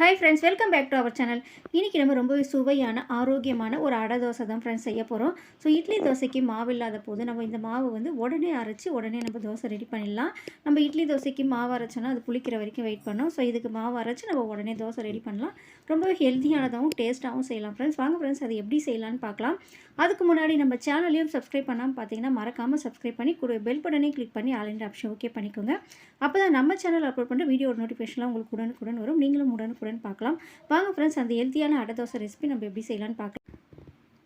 Hi friends welcome back to our channel இன்றைக்கி நம்ம ரொம்பவே சுவையான ஆரோக்கியமான ஒரு அடை தோசை தான் ஃப்ரெண்ட்ஸ் செய்ய போகிறோம் ஸோ இட்லி தோசைக்கு மாவு இல்லாத போது நம்ம இந்த மாவு வந்து உடனே அரைச்சி உடனே நம்ம தோசை ரெடி பண்ணிடலாம். நம்ம இட்லி தோசைக்கு மாவு அரைச்சோன்னா அது புளிக்கிற வரைக்கும் வெயிட் பண்ணோம். ஸோ இதுக்கு மாவு அரைச்சி நம்ம உடனே தோசை ரெடி பண்ணலாம். ரொம்பவே ஹெல்த்தியானதாகவும் டேஸ்ட்டாகவும் செய்யலாம் ஃப்ரெண்ட்ஸ் வாங்க ஃப்ரெண்ட்ஸ் அது எப்படி செய்யலாம்னு பார்க்கலாம். அதுக்கு முன்னாடி நம்ம சேனலையும் சப்ஸ்கிரைப் பண்ணாமல் பார்த்தீங்கன்னா மறக்காமல் சப்ஸ்கிரைப் பண்ணி கூட பெல் பட்டனையும் கிளிக் பண்ணி ஆல் ஆப்ஷன் ஓகே பண்ணிக்கோங்க. அப்போ தான் நம்ம சேனல் அப்லோட் பண்ணுற வீடியோ நோட்டிஃபிகேஷன்லாம் உங்களுக்கு உடனுக்குடன் வரும். நீங்களும் உடனுக்குடன் பார்க்கலாம். வாங்க ஃப்ரெண்ட்ஸ் அந்த ஹெல்த்தியான அடை தோசை ரெசிபி நம்ம எப்படி செய்யலாம்னு பார்க்கலாம்.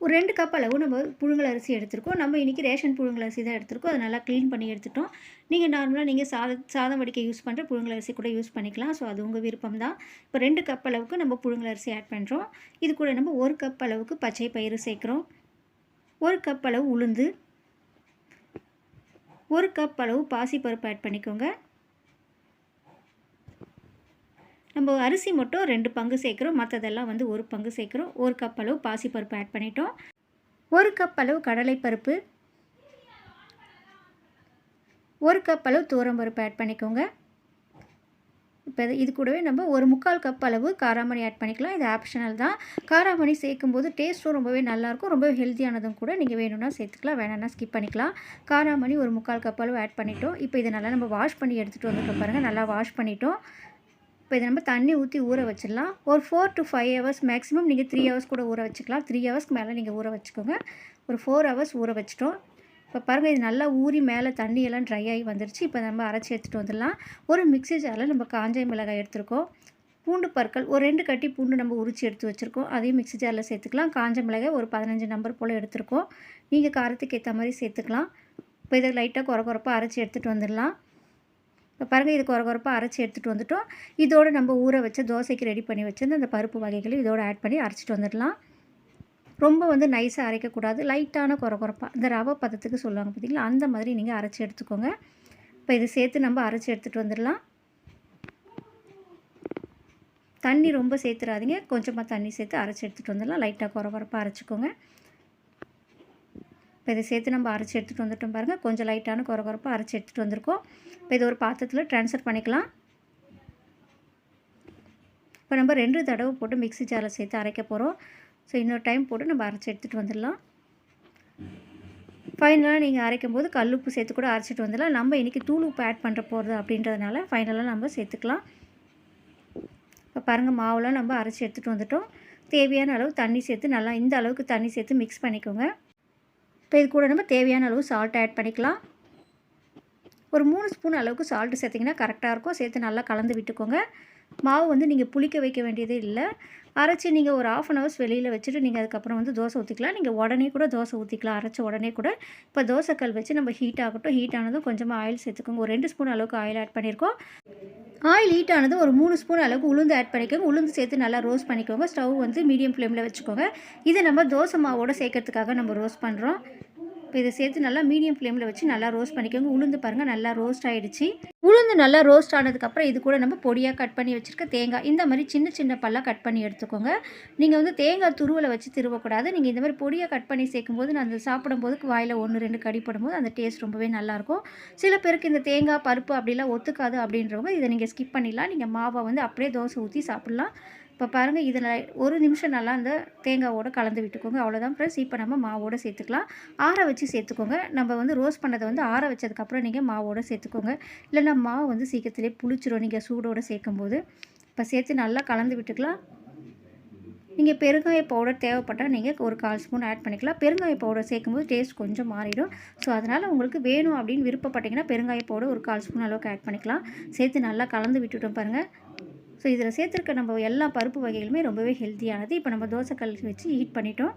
ஒரு ரெண்டு கப் அளவு நம்ம புழுங்கல் அரிசி எடுத்திருக்கோம். நம்ம இன்றைக்கி ரேஷன் புழுங்கல் அரிசி தான் எடுத்திருக்கோம். அதை நல்லா க்ளீன் பண்ணி எடுத்துட்டோம். நீங்கள் நார்மலாக நீங்கள் சாத சாதம் வடிக்க யூஸ் பண்ணுற புழுங்கல் அரிசி கூட யூஸ் பண்ணிக்கலாம். ஸோ அது உங்கள் விருப்பம் தான். இப்போ ரெண்டு கப் அளவுக்கு நம்ம புழுங்கல் அரிசி ஆட் பண்ணுறோம் இது கூட நம்ம ஒரு கப் அளவுக்கு பச்சை பயிறு சேர்க்குறோம். ஒரு கப் அளவு உளுந்து. ஒரு கப் அளவு பாசிப்பருப்பு ஆட் பண்ணிக்கோங்க. நம்ம அரிசி மட்டும் ரெண்டு பங்கு சேர்க்குறோம். மற்றதெல்லாம் வந்து ஒரு பங்கு சேர்க்குறோம். ஒரு கப் அளவு பாசிப்பருப்பு ஆட் பண்ணிட்டோம். ஒரு கப் அளவு கடலைப்பருப்பு ஒரு கப் அளவு தூரம்பருப்பு ஆட் பண்ணிக்கோங்க. இப்போ இது கூடவே நம்ம ஒரு முக்கால் கப் அளவு காராமணி ஆட் பண்ணிக்கலாம். இது ஆப்ஷனல் தான். காராமணி சேர்க்கும்போது டேஸ்ட்டும் ரொம்பவே நல்லாயிருக்கும் ரொம்பவே ஹெல்த்தியானதும் கூட நீங்கள் வேணும்னா சேர்த்துக்கலாம். வேணும்னா ஸ்கிப் பண்ணிக்கலாம். காராமணி ஒரு முக்கால் கப் அளவு ஆட் பண்ணிட்டோம். இப்போ இதை நல்லா நம்ம வாஷ் பண்ணி எடுத்துகிட்டு வந்துட்டோம் பாருங்கள் நல்லா வாஷ் பண்ணிட்டோம். இப்போ இதை நம்ம தண்ணி ஊற்றி ஊற வச்சிடலாம். ஒரு four to five hours maximum நீங்கள் த்ரீ ஹவர்ஸ் கூட ஊற வச்சுக்கலாம். த்ரீ ஹவர்ஸ்க்கு மேலே நீங்கள் ஊற வச்சுக்கோங்க. ஒரு ஃபோர் ஹவர்ஸ் ஊற வச்சிட்டோம். இப்போ பாருங்கள் இது நல்லா ஊறி மேலே தண்ணியெல்லாம் ட்ரை ஆகி வந்துருச்சு. இப்போ நம்ம அரைச்சி எடுத்துகிட்டு வந்துடலாம். ஒரு மிக்ஸி ஜாரில் நம்ம காஞ்ச மிளகாய் எடுத்துருக்கோம். பூண்டு பற்கள் ஒரு ரெண்டு கட்டி பூண்டு நம்ம உரித்து எடுத்து வச்சுருக்கோம். அதையும் மிக்ஸி ஜாரில் சேர்த்துக்கலாம். காஞ்ச மிளகாய் ஒரு பதினஞ்சு நம்பர் போல் எடுத்துருக்கோம். நீங்கள் காரத்துக்கு ஏற்ற மாதிரி சேர்த்துக்கலாம். இப்போ இதை லைட்டாக குறை குறப்பாக அரைச்சி எடுத்துகிட்டு வந்துடலாம். இப்போ பாருங்கள் இது குறகுறப்பாக அரைச்சி எடுத்துகிட்டு வந்துட்டோம். இதோடு நம்ம ஊற வச்ச தோசைக்கு ரெடி பண்ணி வச்சுருந்து அந்த பருப்பு வகைகளை இதோடு ஆட் பண்ணி அரைச்சிட்டு வந்துடலாம். ரொம்ப வந்து நைஸாக அரைக்கக்கூடாது. லைட்டான குறகுறப்பாக இந்த ரவை பதத்துக்கு சொல்லுவாங்க பார்த்திங்களா அந்த மாதிரி நீங்கள் அரைச்சி எடுத்துக்கோங்க. இப்போ இது சேர்த்து நம்ம அரைச்சி எடுத்துகிட்டு வந்துடலாம். தண்ணி ரொம்ப சேர்த்துறாதீங்க. கொஞ்சமாக தண்ணி சேர்த்து அரைச்சி எடுத்துகிட்டு வந்துடலாம். லைட்டாக குறகுறப்பாக அரைச்சிக்கோங்க. இப்போ இதை சேர்த்து நம்ம அரைச்சி எடுத்துகிட்டு வந்துட்டோம் பாருங்கள் கொஞ்சம் லைட்டான குறை குறைப்பாக அரைச்சி எடுத்துகிட்டு வந்திருக்கோம். இப்போ இது ஒரு பாத்திரத்தில் ட்ரான்ஸ்ஃபர் பண்ணிக்கலாம். இப்போ நம்ம ரெண்டு தடவை போட்டு மிக்சி ஜாரில் சேர்த்து அரைக்க போகிறோம் ஸோ இன்னொரு டைம் போட்டு நம்ம அரைச்சி எடுத்துகிட்டு வந்துடலாம். ஃபைனலாக நீங்கள் அரைக்கும் போது கல் உப்பு சேர்த்து கூட அரைச்சிட்டு வந்துடலாம். நம்ம இன்றைக்கி தூள் உப்பு ஆட் பண்ணுற போகிறது அப்படின்றதுனால ஃபைனலாக நம்ம சேர்த்துக்கலாம். இப்போ பாருங்கள் மாவுலாம் நம்ம அரைச்சி எடுத்துகிட்டு வந்துட்டோம். தேவையான அளவு தண்ணி சேர்த்து நல்லா இந்த அளவுக்கு தண்ணி சேர்த்து மிக்ஸ் பண்ணிக்கோங்க. இப்போ இது கூட நம்ம தேவையான அளவு சால்ட் ஆட் பண்ணிக்கலாம். ஒரு மூணு ஸ்பூன் அளவுக்கு சால்ட்டு சேர்த்திங்கன்னா கரெக்டாக இருக்கும். சேர்த்து நல்லா கலந்து விட்டுக்கோங்க. மாவு வந்து நீங்கள் புளிக்க வைக்க வேண்டியதே இல்லை. அரைச்சி நீங்கள் ஒரு ஆஃப் அன் ஹவர்ஸ் வெளியில் வச்சுட்டு நீங்கள் அதுக்கப்புறம் வந்து தோசை ஊற்றிக்கலாம் நீங்கள் உடனே கூட தோசை ஊற்றிக்கலாம் அரைச்ச உடனே கூட. இப்போ தோசைக்கல் வச்சு நம்ம ஹீட் ஆகட்டும். ஹீட் ஆனதும் கொஞ்சமாக ஆயில் சேர்த்துக்கோங்க. ஒரு ரெண்டு ஸ்பூன் அளவுக்கு ஆயில் ஆட் பண்ணியிருக்கோம். ஆயில் ஹீட் ஆனதும் ஒரு மூணு ஸ்பூன் அளவுக்கு உளுந்து ஆட் பண்ணிக்கோங்க. உளுந்து சேர்த்து நல்லா ரோஸ்ட் பண்ணிக்கோங்க. ஸ்டவ் வந்து மீடியம் ஃப்ளேமில் வச்சுக்கோங்க. இதை நம்ம தோசை மாவோடு சேர்க்கறதுக்காக நம்ம ரோஸ்ட் பண்ணுறோம் இப்போ இதை சேர்த்து நல்லா மீடியம் ஃப்ளேமில் வச்சு நல்லா ரோஸ்ட் பண்ணிக்கோங்க. உளுந்து பாருங்கள் நல்லா ரோஸ்ட் ஆகிடுச்சு உளுந்து நல்லா ரோஸ்ட் ஆனதுக்கப்புறம் இது கூட நம்ம பொடியாக கட் பண்ணி வச்சுருக்க தேங்காய் இந்த மாதிரி சின்ன சின்ன பல்லாக கட் பண்ணி எடுத்துக்கோங்க. நீங்கள் வந்து தேங்காய் துருவலை வச்சு திருவக்கூடாது. நீங்கள் இந்த மாதிரி பொடியாக கட் பண்ணி சேர்க்கும்போது நான் அந்த சாப்பிடும்போது வாயில் ஒன்று ரெண்டு கடிப்படும் போது அந்த டேஸ்ட் ரொம்பவே நல்லாயிருக்கும் சில பேருக்கு இந்த தேங்காய் பருப்பு அப்படிலாம் ஒத்துக்காது அப்படின்றவங்க இதை நீங்கள் ஸ்கிப் பண்ணிடலாம். நீங்கள் மாவை வந்து அப்படியே தோசை ஊற்றி சாப்பிட்லாம். இப்போ பாருங்கள் இதில் ஒரு நிமிஷம் நல்லா அந்த தேங்காவோடு கலந்து விட்டுக்கோங்க. அவ்வளோதான் ஃப்ரெண்ட்ஸ் இப்போ நம்ம மாவோடு சேர்த்துக்கலாம். ஆற வச்சு சேர்த்துக்கோங்க. நம்ம வந்து ரோஸ் பண்ணதை வந்து ஆற வச்சதுக்கப்புறம் நீங்கள் மாவோடு சேர்த்துக்கோங்க. இல்லைன்னா மாவு வந்து சீக்கிரத்திலே புளிச்சிரும். நீங்கள் சூடோடு சேர்க்கும்போது. இப்போ சேர்த்து நல்லா கலந்து விட்டுக்கலாம். நீங்கள் பெருங்காய பவுடர் தேவைப்பட்டால் நீங்கள் ஒரு கால் ஸ்பூன் ஆட் பண்ணிக்கலாம். பெருங்காய பவுடர் சேர்க்கும்போது டேஸ்ட் கொஞ்சம் மாறிடும். ஸோ அதனால் உங்களுக்கு வேணும் அப்படின்னு விருப்பப்பட்டிங்கன்னா பெருங்காய பவுடர் ஒரு கால் ஸ்பூன் அளவுக்கு ஆட் பண்ணிக்கலாம். சேர்த்து நல்லா கலந்து விட்டுட்டோம் பாருங்கள் ஸோ இதில் சேர்த்துருக்க நம்ம எல்லா பருப்பு வகைகளுமே ரொம்பவே ஹெல்த்தியானது இப்போ நம்ம தோசை வச்சு ஹீட் பண்ணிட்டோம்.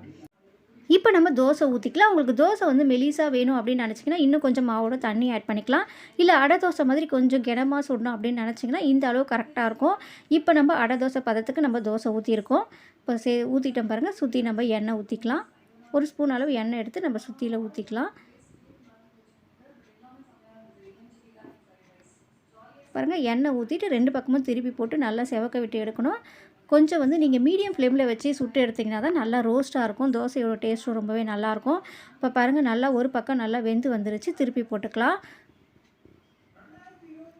இப்போ நம்ம தோசை ஊற்றிக்கலாம் உங்களுக்கு தோசை வந்து மெலிசாக வேணும் அப்படின்னு நினச்சிங்கன்னா இன்னும் கொஞ்சம் மாவோட தண்ணி ஆட் பண்ணிக்கலாம். இல்லை அடை தோசை மாதிரி கொஞ்சம் கிடமாக சுடணும் அப்படின்னு நினச்சிங்கன்னா இந்த அளவு கரெக்டாக இருக்கும். இப்போ நம்ம அடை தோசை பதத்துக்கு நம்ம தோசை ஊற்றிருக்கோம் இப்போ சே ஊற்றிட்டோம் பாருங்கள் சுற்றி நம்ம எண்ணெய் ஊற்றிக்கலாம் ஒரு ஸ்பூன் அளவு எண்ணெய் எடுத்து நம்ம சுற்றியில் ஊற்றிக்கலாம் பாருங்கள் எண்ணெய் ஊற்றிட்டு ரெண்டு பக்கமும் திருப்பி போட்டு நல்லா செவக்க விட்டு எடுக்கணும். கொஞ்சம் வந்து நீங்கள் மீடியம் ஃப்ளேமில் வச்சு சுட்டு எடுத்திங்கன்னா தான் நல்லா ரோஸ்ட்டாக இருக்கும். தோசையோட டேஸ்ட்டும் ரொம்பவே நல்லாயிருக்கும் இப்போ பாருங்கள் நல்லா ஒரு பக்கம் நல்லா வெந்து வந்துருச்சு. திருப்பி போட்டுக்கலாம்.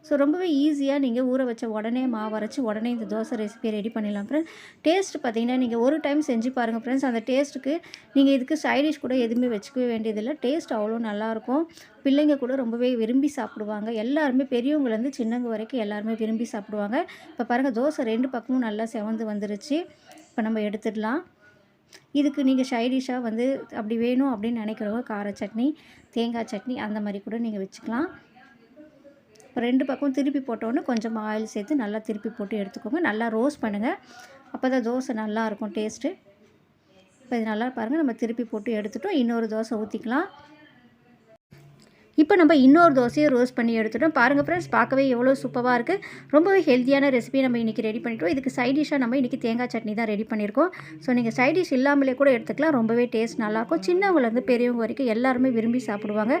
ஸோ ரொம்பவே ஈஸியாக நீங்கள் ஊற வச்ச உடனே மாவு அரைச்சி உடனே இந்த தோசை ரெசிபியை ரெடி பண்ணிடலாம் ஃப்ரெண்ட்ஸ் டேஸ்ட் பார்த்தீங்கன்னா நீங்கள் ஒரு டைம் செஞ்சு பாருங்கள் ஃப்ரெண்ட்ஸ் அந்த டேஸ்ட்டுக்கு நீங்கள் இதுக்கு சைடிஷ் கூட எதுவுமே வச்சுக்கவே வேண்டியதில்லை. டேஸ்ட் அவ்வளோ நல்லாயிருக்கும். பிள்ளைங்க கூட ரொம்பவே விரும்பி சாப்பிடுவாங்க. எல்லாருமே பெரியவங்கலேருந்து சின்னவங்க வரைக்கும் எல்லாருமே விரும்பி சாப்பிடுவாங்க. இப்போ பாருங்கள் தோசை ரெண்டு பக்கமும் நல்லா செவந்து வந்துருச்சு. இப்போ நம்ம எடுத்துடலாம். இதுக்கு நீங்கள் சைடிஷாக வந்து அப்படி வேணும் அப்படின்னு நினைக்கிறவங்க கார சட்னி தேங்காய் சட்னி அந்த மாதிரி கூட நீங்கள் வச்சுக்கலாம். ரெண்டு பக்கம் திருப்பி போட்டோன்னே கொஞ்சம் ஆயில் சேர்த்து நல்லா திருப்பி போட்டு எடுத்துக்கோங்க. நல்லா ரோஸ்ட் பண்ணுங்கள் அப்போ தான் தோசை நல்லாயிருக்கும் டேஸ்ட்டு இப்போ இது நல்லா பாருங்கள் நம்ம திருப்பி போட்டு எடுத்துட்டோம். இன்னொரு தோசை ஊற்றிக்கலாம் இப்போ நம்ம இன்னொரு தோசையை ரோஸ்ட் பண்ணி எடுத்துட்டோம். பாருங்கள் ஃப்ரெண்ட்ஸ் பார்க்கவே எவ்வளோ சூப்பராக இருக்குது ரொம்பவே ஹெல்த்தியான ரெசிபி நம்ம இன்றைக்கி ரெடி பண்ணிட்டோம். இதுக்கு சைட் டிஷ்ஷாக நம்ம இன்றைக்கி தேங்காய் சட்னி தான் ரெடி பண்ணியிருக்கோம். ஸோ நீங்கள் சைட் டிஷ் இல்லாமலே கூட எடுத்துக்கலாம். ரொம்பவே டேஸ்ட் நல்லாயிருக்கும் சின்னவங்கலேருந்து பெரியவங்க வரைக்கும் எல்லாருமே விரும்பி சாப்பிடுவாங்க.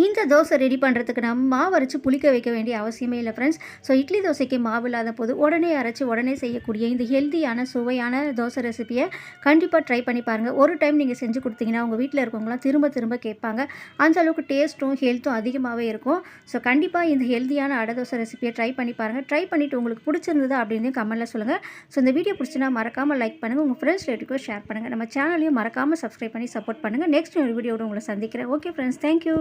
இந்த தோசை ரெடி பண்ணுறதுக்கு நம்ம மாவு அரைச்சி புளிக்க வைக்க வேண்டிய அவசியமே இல்லை ஃப்ரெண்ட்ஸ் ஸோ இட்லி தோசைக்கு மாவு இல்லாத போது உடனே அரைச்சி உடனே செய்யக்கூடிய இந்த ஹெல்த்தியான சுவையான தோசை ரெசிபியை கண்டிப்பாக ட்ரை பண்ணி பாருங்கள் ஒரு டைம் நீங்கள் செஞ்சு கொடுத்தீங்கன்னா உங்கள் வீட்டில் இருக்கவங்களாம் திரும்ப திரும்ப கேட்பாங்க. அந்த அளவுக்கு டேஸ்ட்டும் ஹெல்த்தும் அதிகமாகவே இருக்கும். ஸோ கண்டிப்பாக இந்த ஹெல்த்தியான அடை தோசை ரெசிபியை ட்ரை பண்ணி பாருங்கள் ட்ரை பண்ணிவிட்டு உங்களுக்கு பிடிச்சிருந்தது அப்படின்னு கமெண்ட்டில் சொல்லுங்கள் ஸோ இந்த வீடியோ பிடிச்சினா மறக்காமல் லைக் பண்ணுங்கள் உங்கள் ஃப்ரெண்ட்ஸ் ரிலேட்டிவ்க்கும் ஷேர் பண்ணுங்கள் நம்ம சேனலையும் மறக்காமல் சப்ஸ்கிரைப் பண்ணி சப்போர்ட் பண்ணுங்கள் நெக்ஸ்ட் ஒரு வீடியோட உங்களை சந்திக்கிறேன். Okay friends thank you